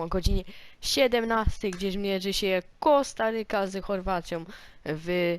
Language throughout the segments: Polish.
O godzinie 17, gdzie zmierzy się Kostaryka z Chorwacją w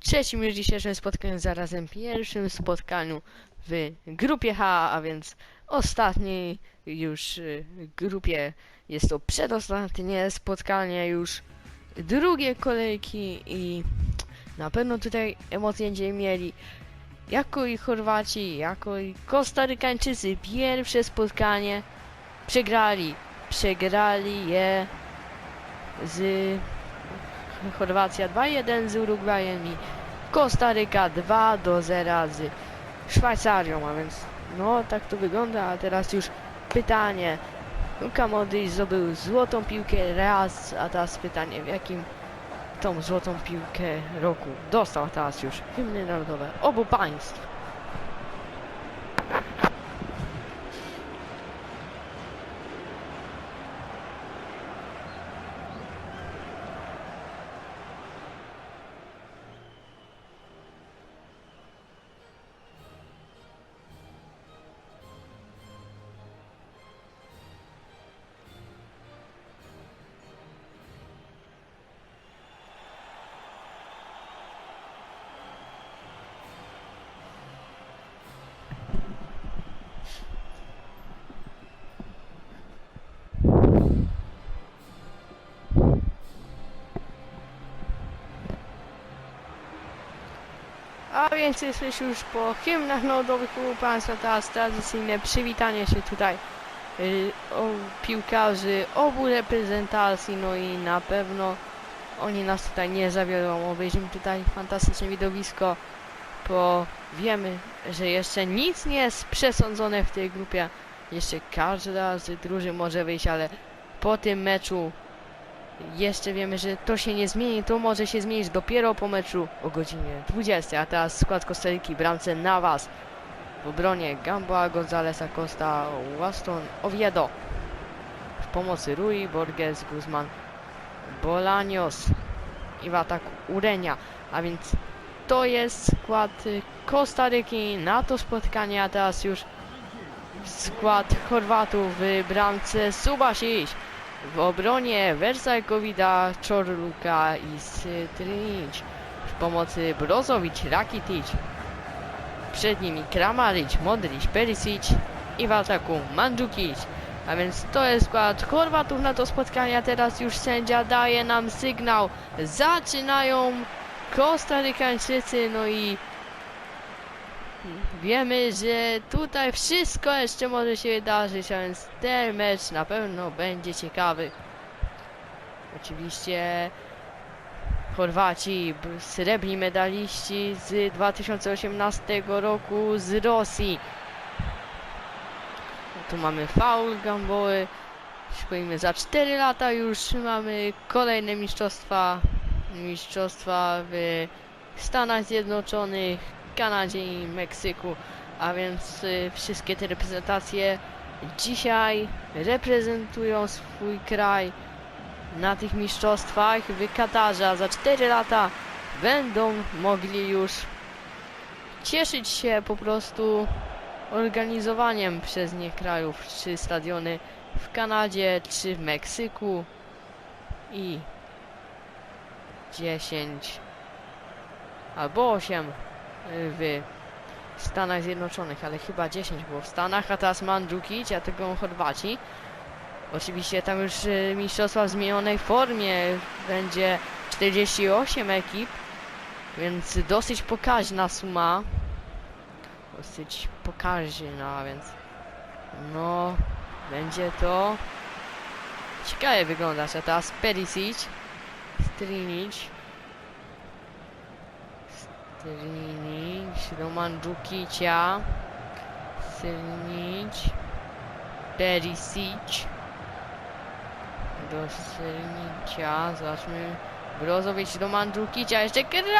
trzecim już dzisiejszym spotkaniu, zarazem pierwszym spotkaniu w grupie H, a więc ostatniej już y, grupie. Jest to przedostatnie spotkanie już drugie kolejki i na pewno tutaj emocje będziemy mieli. Jako i Chorwaci, jako i Kostarykańczycy pierwsze spotkanie przegrali przegrali je z Chorwacja 2-1 z Urugwajem i Kostaryka 2 do 0 z Szwajcarią, a więc no tak to wygląda, a teraz już pytanie. Luka Modric zdobył złotą piłkę raz, a teraz pytanie w jakim tą złotą piłkę roku dostał teraz już hymny narodowe obu państw. A więc jesteśmy już po hymnach narodowych obu państwa, teraz tradycyjne przywitanie się tutaj y, o, piłkarzy obu reprezentacji, no i na pewno oni nas tutaj nie zawiodą. Obejrzymy tutaj fantastyczne widowisko, bo wiemy, że jeszcze nic nie jest przesądzone w tej grupie. Jeszcze każda z drużyn może wyjść, ale po tym meczu jeszcze wiemy, że to się nie zmieni, to może się zmienić dopiero po meczu o godzinie 20. A teraz skład Kostaryki, bramce Navas. W obronie Gamboa, Gonzalesa Costa, Waston, Oviedo. W pomocy Rui, Borges, Guzman, Bolaños i w ataku Urenia. A więc to jest skład Kostaryki na to spotkanie, a teraz już skład Chorwatów w bramce Subasic. W obronie Versajkowida, Czorluka i Strinic. W pomocy Brozovic, Rakitic. Przed nimi Kramaric, Modric, Perisic i w ataku Mandzukic. A więc to jest skład Chorwatów na to spotkanie, a teraz już sędzia daje nam sygnał. Zaczynają Kostarykańczycy, no i wiemy, że tutaj wszystko jeszcze może się wydarzyć, a więc ten mecz na pewno będzie ciekawy. Oczywiście Chorwaci, srebrni medaliści z 2018 roku z Rosji. Tu mamy faul Gamboły. Szkolimy za 4 lata już mamy kolejne mistrzostwa. Mistrzostwa w Stanach Zjednoczonych, Kanadzie i Meksyku. A więc y, wszystkie te reprezentacje dzisiaj reprezentują swój kraj na tych mistrzostwach w Katarze, za 4 lata będą mogli już cieszyć się po prostu organizowaniem przez nie krajów, czy stadiony w Kanadzie, czy w Meksyku. I 10 albo 8 w Stanach Zjednoczonych, ale chyba 10 było w Stanach, a teraz Mandzukic, a tego Chorwaci. Oczywiście tam już y, mistrzostwa w zmienionej formie będzie 48 ekip, więc dosyć pokaźna suma. Dosyć pokaźna, więc no będzie to ciekawie wyglądać. A teraz Perisic, Strinic, Strinic, do Mandzukicia, Strinic, Perisic, do Strinicia, zobaczmy, Brozovic do Mandzukicia, jeszcze Kramaric!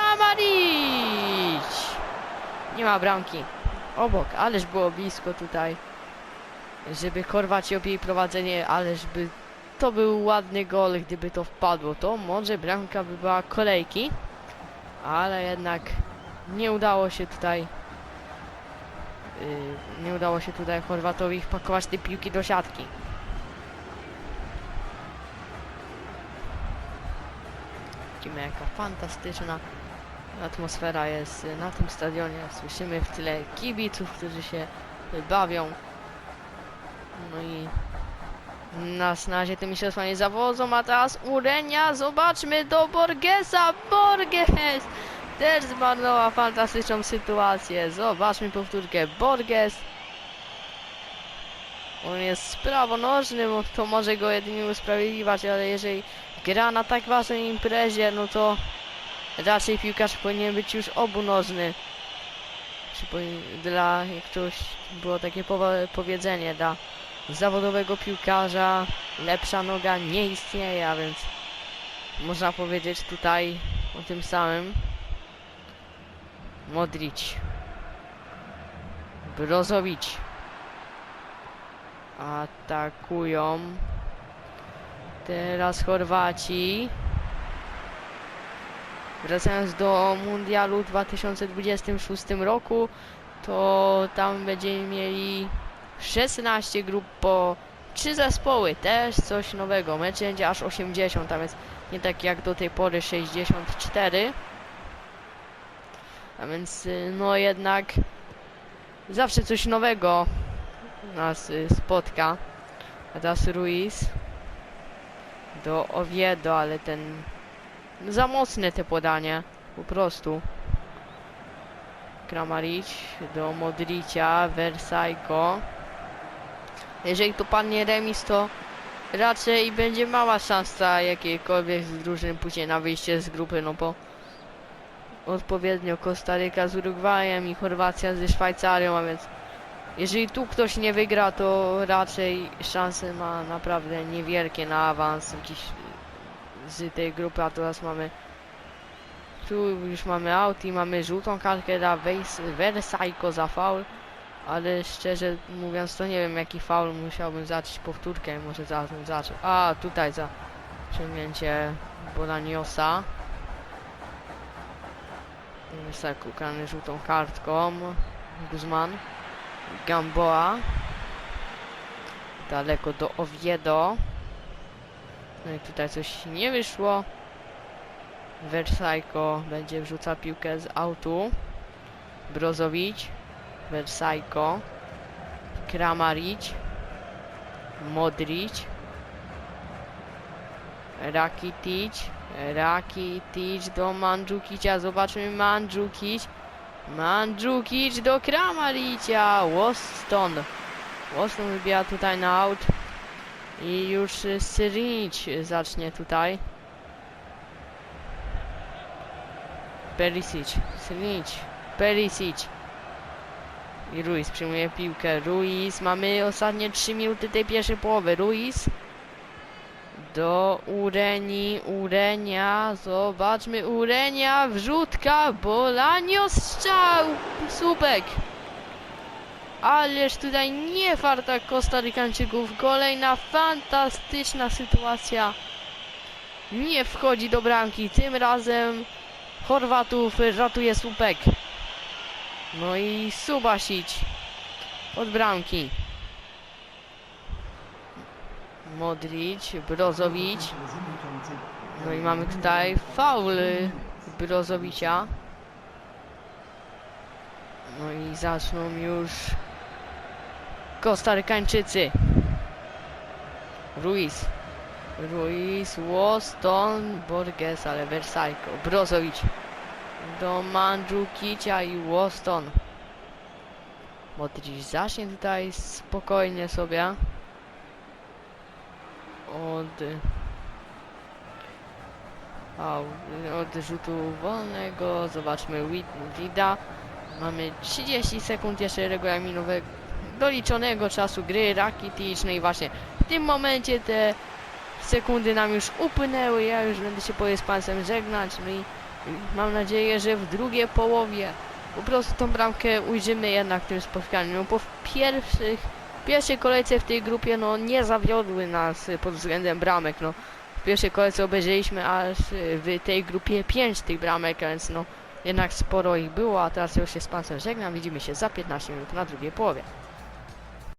Nie ma bramki. Obok, ależ było blisko tutaj, żeby Chorwaci objęli prowadzenie, ależ by to był ładny gol, gdyby to wpadło, to może bramka by była kolejki, ale jednak nie udało się tutaj yy, nie udało się tutaj Chorwatowi wpakować tej piłki do siatki. Widzimy jaka fantastyczna atmosfera jest na tym stadionie. Słyszymy w tyle kibiców, którzy się bawią. No i nas na razie tym mistrzostwa nie zawodzą, a teraz Urenia, zobaczmy do Borgesa, Borges! Też zmarnowała fantastyczną sytuację. Zobaczmy powtórkę, Borges. On jest prawonożny, bo to może go jedynie usprawiedliwiać, ale jeżeli gra na tak ważnej imprezie, no to raczej piłkarz powinien być już obunożny. Dla, jak ktoś było takie powiedzenie, dla zawodowego piłkarza lepsza noga nie istnieje, a więc można powiedzieć tutaj o tym samym. Modric. Brozowicz. Atakują. Teraz Chorwaci. Wracając do Mundialu w 2026 roku, to tam będziemy mieli 16 grup po 3 zespoły, też coś nowego. Mecz będzie aż 80, tam jest nie tak jak do tej pory 64. A więc y, no jednak zawsze coś nowego nas y, spotka. A teraz Ruiz do Oviedo, ale ten za mocne te podanie, po prostu. Kramaric do Modricia, Versajko. Jeżeli tu padnie remis, to raczej będzie mała szansa jakiejkolwiek z drużyn później na wyjście z grupy, no bo odpowiednio Kostaryka z Urugwajem i Chorwacja ze Szwajcarią, a więc jeżeli tu ktoś nie wygra, to raczej szanse ma naprawdę niewielkie na awans jakiś z tej grupy, a teraz mamy tu już mamy out i mamy żółtą kartkę dla Versajko za faul, ale szczerze mówiąc to nie wiem jaki faul musiałbym zacząć powtórkę, może zaraz zaczął. A tutaj za przejęcie Bolaniosa. Wysak ukarany żółtą kartką. Guzman. Gamboa. Daleko do Oviedo. No i tutaj coś nie wyszło. Versajko będzie wrzucał piłkę z autu. Brozowicz. Versajko. Kramaric. Modric. Rakitic. Rakitic do Mandzukicia. Zobaczmy Mandzukic. Mandzukic do Kramaricia. Woston. Woston wybija tutaj na aut. I już Syrinć zacznie tutaj. Perisic, Syrinć, Perisic. I Ruiz przyjmuje piłkę. Ruiz, mamy ostatnie 3 minuty tej pierwszej połowy. Ruiz do Ureni, Urenia, zobaczmy Urenia, wrzutka, Bolanio, strzał, słupek. Ależ tutaj nie farta Kostarykańczyków. Kolejna fantastyczna sytuacja. Nie wchodzi do bramki. Tym razem Chorwatów ratuje słupek. No i Subasic od bramki. Modric, Brozowicz. No i mamy tutaj faul Brozowicia. No i zaczną już Kostarykańczycy. Ruiz. Ruiz, Woston, Borges, ale Versajko. Brozowicz. Do Mandzukicia i Woston. Modric zacznie tutaj spokojnie sobie. Od... Od rzutu wolnego. Zobaczmy Wid- Vida. Mamy 30 sekund jeszcze regulaminowego doliczonego czasu gry Rakitic. No i właśnie w tym momencie te sekundy nam już upłynęły. Ja już będę się po z Państwem żegnać. No i mam nadzieję, że w drugiej połowie po prostu tą bramkę ujrzymy jednak w tym spotkaniu. No w pierwszych, pierwszej kolejce w tej grupie no nie zawiodły nas pod względem bramek. No w pierwszej kolejce obejrzeliśmy aż y, w tej grupie 5 tych bramek, więc no jednak sporo ich było, a teraz już się z Państwem żegnam. Widzimy się za 15 minut na drugiej połowie.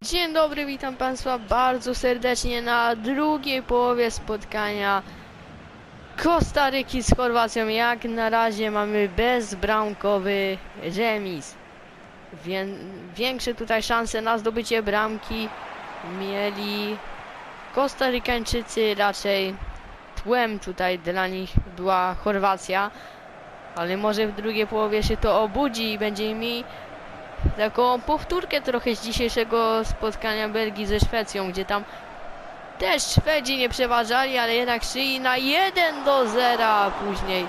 Dzień dobry, witam Państwa bardzo serdecznie na drugiej połowie spotkania Kostaryki z Chorwacją jak na razie mamy bezbramkowy remis. Wię większe tutaj szanse na zdobycie bramki mieli Kostarykańczycy raczej tłem tutaj dla nich była Chorwacja, ale może w drugiej połowie się to obudzi i będzie mi taką powtórkę trochę z dzisiejszego spotkania Belgii ze Szwecją, gdzie tam też Szwedzi nie przeważali, ale jednak szli na 1 do 0, a później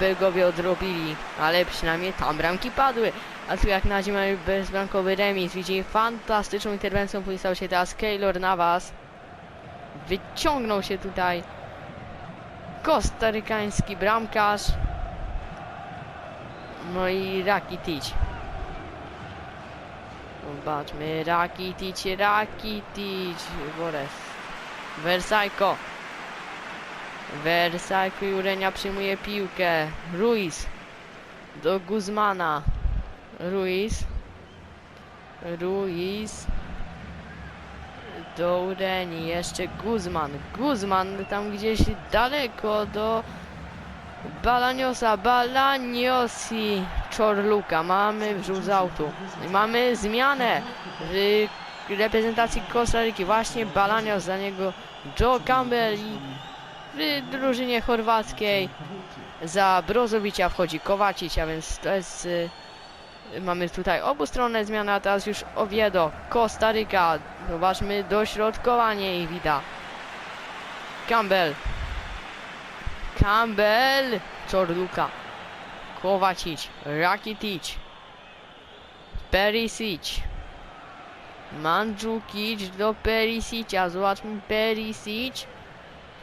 Belgowie odrobili, ale przynajmniej tam bramki padły. A tu jak na razie mamy bezbramkowy remis. Widzieli fantastyczną interwencją, pójstał się teraz Keylor Navas. Wyciągnął się tutaj kostarykański bramkarz. No i Rakitic. Zobaczmy, Rakitic, Rakitic, Bores. Versajko. Versajko Jurenia przyjmuje piłkę. Ruiz. Do Guzmana. Ruiz. Ruiz. Do Ureni. Jeszcze Guzman. Guzman tam gdzieś daleko do Balaniosa. Balaniosi. Czorluka. Mamy wrzut z autu. I Mamy zmianę w reprezentacji Kostaryki. Właśnie Balanios za niego Joe Campbell i w drużynie chorwackiej za Brozowicia wchodzi Kowacic, a więc to jest... Mamy tutaj obustronne zmiany, a teraz już Oviedo, Kostaryka. Zobaczmy dośrodkowanie i widać. Campbell. Campbell. Czorluka. Kovacic. Rakitic. Perisic. Mandzukic do Perisicia. Zobaczmy Perisic.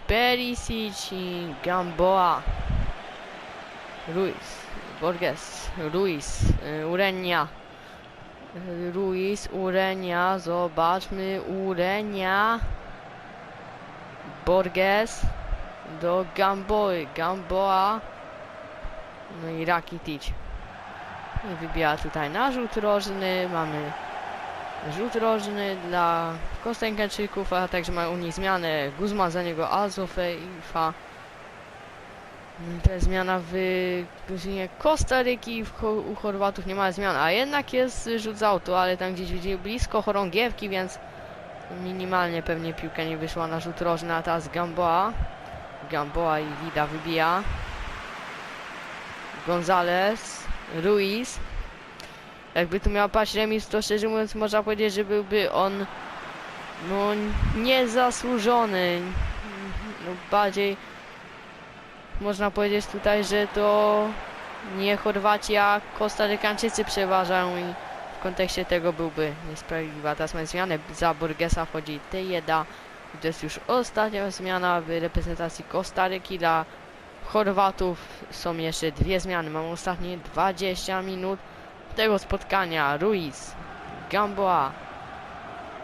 Perisic i Gamboa. Ruiz. Borges. Ruiz. y, Urenia. Y, Ruiz. Urenia. Zobaczmy. Urenia. Borges. Do Gamboi. Gamboa. No i Rakitic. Wybija tutaj na rzut rożny. Mamy rzut rożny dla Kostańkańczyków, a także mają u nich zmianę. Guzman za niego Azofe i Fa. I To jest zmiana w drużynie Kostaryki, u Chorwatów nie ma zmian, a jednak jest rzut z autu, ale tam gdzieś widzieli blisko chorągiewki, więc minimalnie pewnie piłka nie wyszła na rzut rożny, a teraz Gamboa. Gamboa i Vida wybija. Gonzales, Ruiz. Jakby tu miał paść remis, to szczerze mówiąc można powiedzieć, że byłby on no niezasłużony. No bardziej można powiedzieć tutaj, że to nie Chorwaci, a Kostarykańczycy przeważają i w kontekście tego byłby niesprawiedliwa. Teraz mamy zmianę, za Borgesa wchodzi Tejeda. I to jest już ostatnia zmiana w reprezentacji Kostaryki dla Chorwatów. Są jeszcze dwie zmiany, mamy ostatnie 20 minut tego spotkania. Ruiz, Gamboa,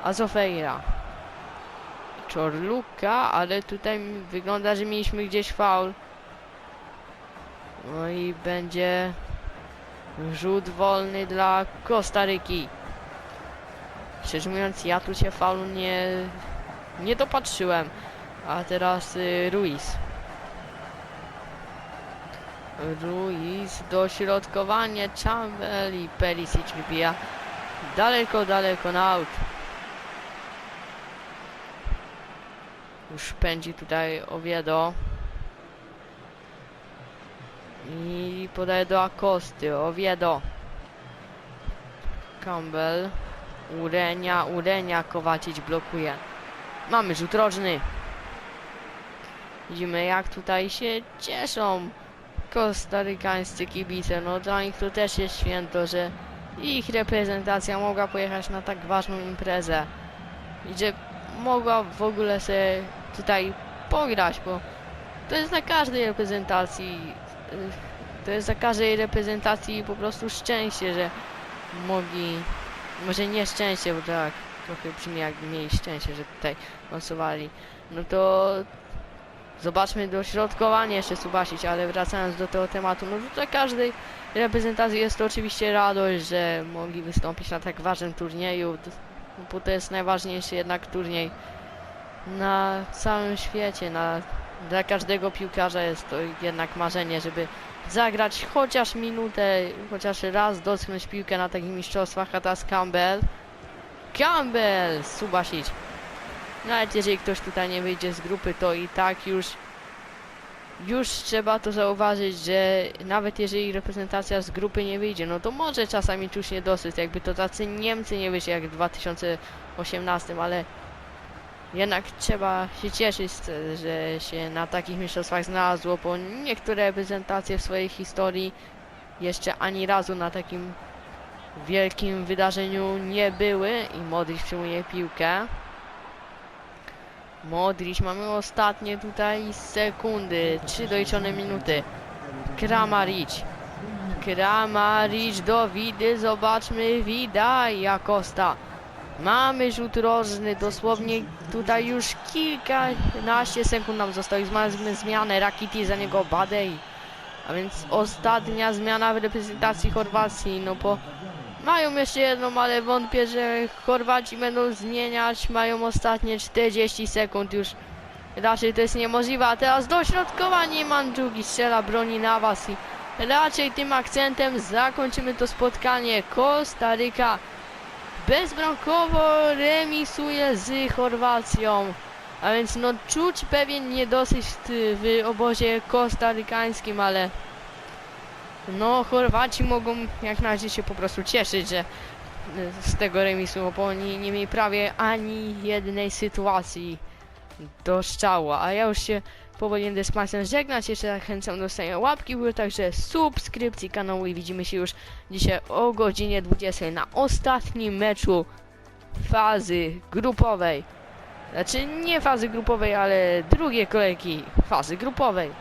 Azofeira, Czorluka, ale tutaj wygląda, że mieliśmy gdzieś faul. No i będzie rzut wolny dla Kostaryki. Szczerze mówiąc, ja tu się faulu nie, nie dopatrzyłem. A teraz y, Ruiz. Ruiz, dośrodkowanie, Campbell i Perisic wybija daleko, daleko na aut. Już pędzi tutaj Oviedo. I podaje do Akosty, Oviedo. Campbell. Urenia, Urenia, Kowacic blokuje. Mamy rzut rożny. Widzimy jak tutaj się cieszą kostarykańscy kibice. No dla nich to też jest święto, że ich reprezentacja mogła pojechać na tak ważną imprezę. I że mogła w ogóle sobie tutaj pograć, bo to jest na każdej reprezentacji to jest za każdej reprezentacji po prostu szczęście, że mogli, może nie szczęście, bo tak trochę brzmi jakby mieli szczęście, że tutaj głosowali. No to zobaczmy dośrodkowanie jeszcze Subasić, ale wracając do tego tematu, no dla każdej reprezentacji jest to oczywiście radość, że mogli wystąpić na tak ważnym turnieju, d- bo to jest najważniejszy jednak turniej na całym świecie, na Dla każdego piłkarza jest to jednak marzenie, żeby zagrać chociaż minutę, chociaż raz dotknąć piłkę na takich mistrzostwach, a teraz Campbell. Campbell! Subasic. Nawet jeżeli ktoś tutaj nie wyjdzie z grupy, to i tak już już trzeba to zauważyć, że nawet jeżeli reprezentacja z grupy nie wyjdzie, no to może czasami czuć niedosyt, jakby to tacy Niemcy nie wyszli jak w 2018, ale jednak trzeba się cieszyć, z- że się na takich mistrzostwach znalazło, bo niektóre reprezentacje w swojej historii jeszcze ani razu na takim wielkim wydarzeniu nie były i Modric przyjmuje piłkę. Modric, mamy ostatnie tutaj sekundy, trzy doliczone minuty. Kramaric. Kramaric do Widy, zobaczmy, Wida i Acosta. Mamy rzut rożny, dosłownie tutaj już kilkanaście sekund nam zostało mamy zmianę, Rakiti za niego Badej. A więc ostatnia zmiana w reprezentacji Chorwacji, no bo mają jeszcze jedną, ale wątpię, że Chorwaci będą zmieniać, mają ostatnie 40 sekund już. Raczej to jest niemożliwe, a teraz dośrodkowanie Mandżugi strzela broni na was i raczej tym akcentem zakończymy to spotkanie. Kostaryka bezbramkowo remisuje z Chorwacją. A więc no czuć pewien niedosyt w obozie kostarykańskim, ale no Chorwaci mogą jak na razie się po prostu cieszyć, że y, z tego remisu, bo oni nie mieli prawie ani jednej sytuacji do strzału, a ja już się powoli będę z Państwem żegnać, jeszcze zachęcam do dostania łapki, były także subskrypcji kanału i widzimy się już dzisiaj o godzinie 20 na ostatnim meczu fazy grupowej. Znaczy nie fazy grupowej, ale drugiej kolejki fazy grupowej.